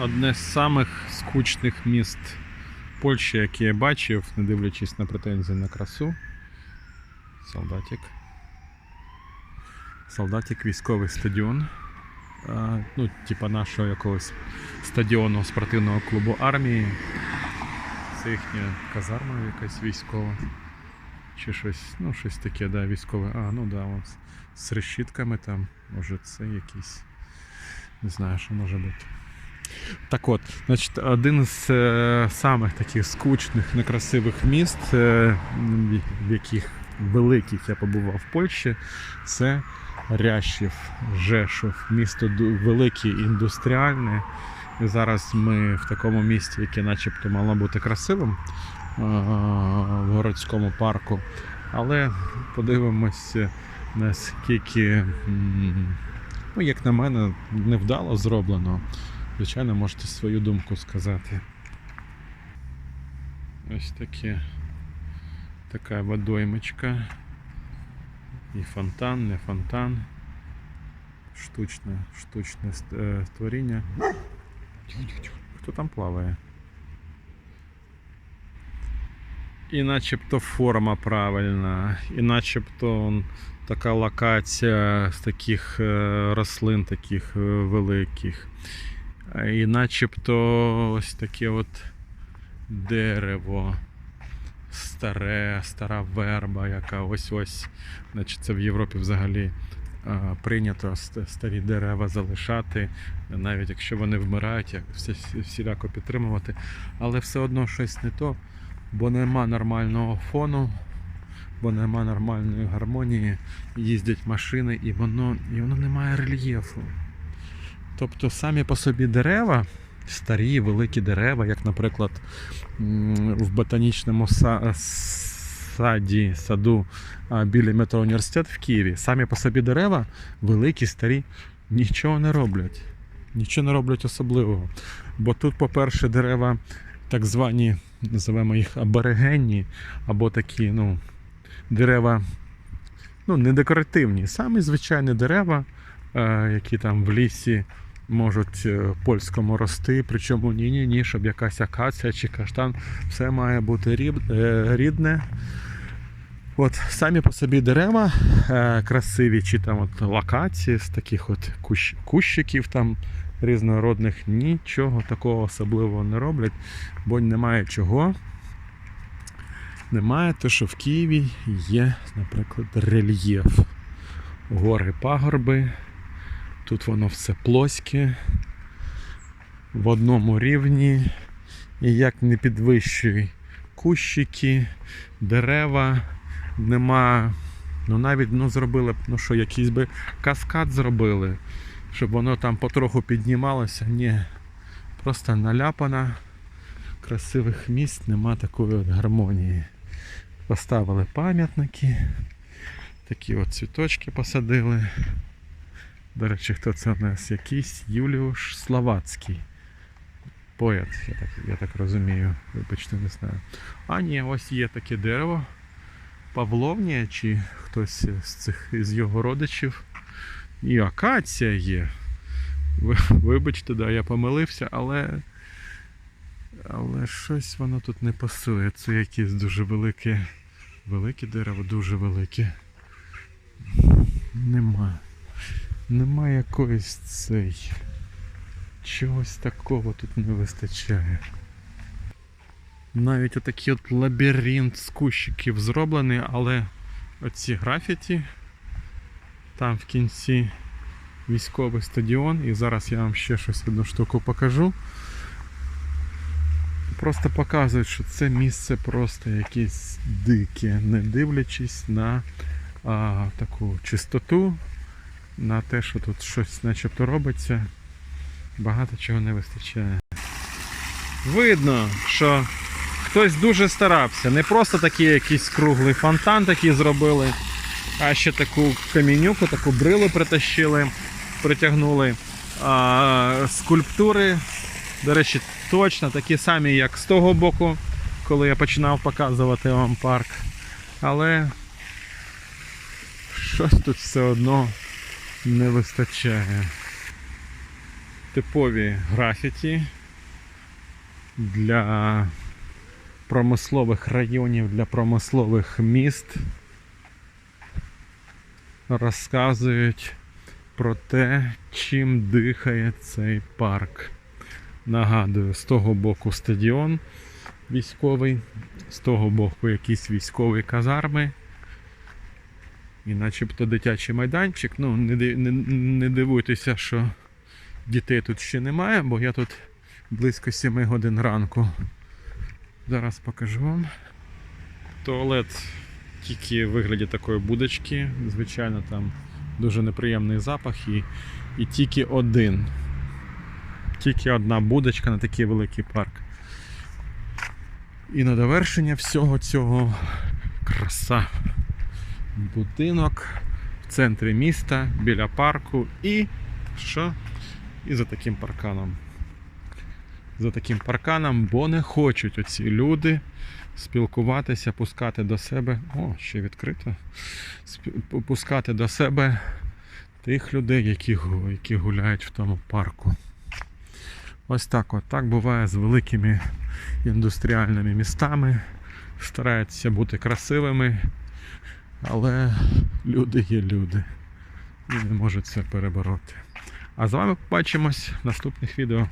одне з самих скучних міст Польщі, які я бачив, не дивлячись на претензії на красу. Солдатик. Солдатик, військовий стадіон. Ну, типа нашого якогось стадіону спортивного клубу армії. Це їхня казарма якась військова. Чи щось, ну, щось таке, да, військове. А, ну да, от, з решітками там, може це якийсь. Не знаю, що може бути. Так от, значить, один з е, самих таких скучних, некрасивих міст, е, в- яких великих я побував в Польщі, це Рящів, Жешов. Місто велике, індустріальне. І зараз ми в такому місті, яке начебто мало бути красивим е, в городському парку. Але подивимося, наскільки, ну, як на мене, невдало зроблено. Звичайно, можете свою думку сказати. Ось таке. Така водоймочка. І фонтан, не фонтан. Штучне, штучне е, створіння. Хто там плаває? І начебто форма правильна, і начебто така локація з таких е, рослин, таких е, великих. І начебто ось таке от дерево. Старе, стара верба, яка ось-ось. Значить, це в Європі взагалі прийнято старі дерева залишати, навіть якщо вони вмирають, як всі, всіляко підтримувати. Але все одно щось не то, бо нема нормального фону, бо нема нормальної гармонії, їздять машини, і воно, і воно не має рельєфу. Тобто самі по собі дерева, старі, великі дерева, як, наприклад, в ботанічному саді, саду біля метро університет в Києві, самі по собі дерева, великі, старі, нічого не роблять. Нічого не роблять особливого. Бо тут, по-перше, дерева, так звані, називаємо їх аборигенні, або такі, ну, дерева, ну, не декоративні, самі звичайні дерева, е, які там в лісі можуть е, польському рости, причому ні-ні, ні, щоб якась акація чи каштан, все має бути е, рідне. От самі по собі дерева е, красиві, чи там от локації з таких от кущ, кущиків там різнородних, нічого такого особливого не роблять, бо немає чого. Немає те, що в Києві є, наприклад, рельєф. Гори пагорби. Тут воно все плоське, в одному рівні. І як не підвищуй кущики, дерева, нема. Ну навіть ну, зробили б, ну що, якийсь би каскад зробили, щоб воно там потроху піднімалося. Ні. Просто наляпана. Красивих місць, нема такої от гармонії. Поставили пам'ятники, такі от цвіточки посадили. До речі, хто це у нас якийсь Юліуш Словацький. Поет, я так, я так розумію. Вибачте, не знаю. А ні, ось є таке дерево. Павловнія чи хтось з цих із його родичів. І акація є. Вибачте, да, я помилився, але. Але щось воно тут не пасує. Це якесь дуже велике. Велике дерево, дуже велике. Нема. Нема якоїсь цей. Чогось такого тут не вистачає. Навіть отакий от лабіринт з кущиків зроблений, але оці графіті там в кінці військовий стадіон, і зараз я вам ще щось одну штуку покажу. Просто показують, що це місце просто якесь дике, не дивлячись на а, таку чистоту, на те, що тут щось начебто робиться, багато чого не вистачає. Видно, що хтось дуже старався. Не просто такий якийсь круглий фонтан такий зробили, а ще таку камінюку, таку брилу притащили, притягнули. А, скульптури, до речі, точно такі самі, як з того боку, коли я починав показувати вам парк. Але щось тут все одно не вистачає. типові графіті для промислових районів, для промислових міст розказують про те, чим дихає цей парк. Нагадую, з того боку стадіон військовий, з того боку якісь військові казарми. І начебто дитячий майданчик. Ну, не, не, не дивуйтеся, що дітей тут ще немає, бо я тут близько 7 годин ранку. Зараз покажу вам. Туалет тільки в вигляді такої будочки. Звичайно, там дуже неприємний запах і, і тільки один. Тільки одна будочка на такий великий парк. І на довершення всього цього краса. Будинок в центрі міста, біля парку і що? І за таким парканом. За таким парканом, бо не хочуть оці люди спілкуватися, пускати до себе. О, ще відкрито. Пускати до себе тих людей, які, які гуляють в тому парку. Ось так от. Так буває з великими індустріальними містами. Стараються бути красивими, але люди є люди. І не можуть це перебороти. А з вами побачимось в наступних відео.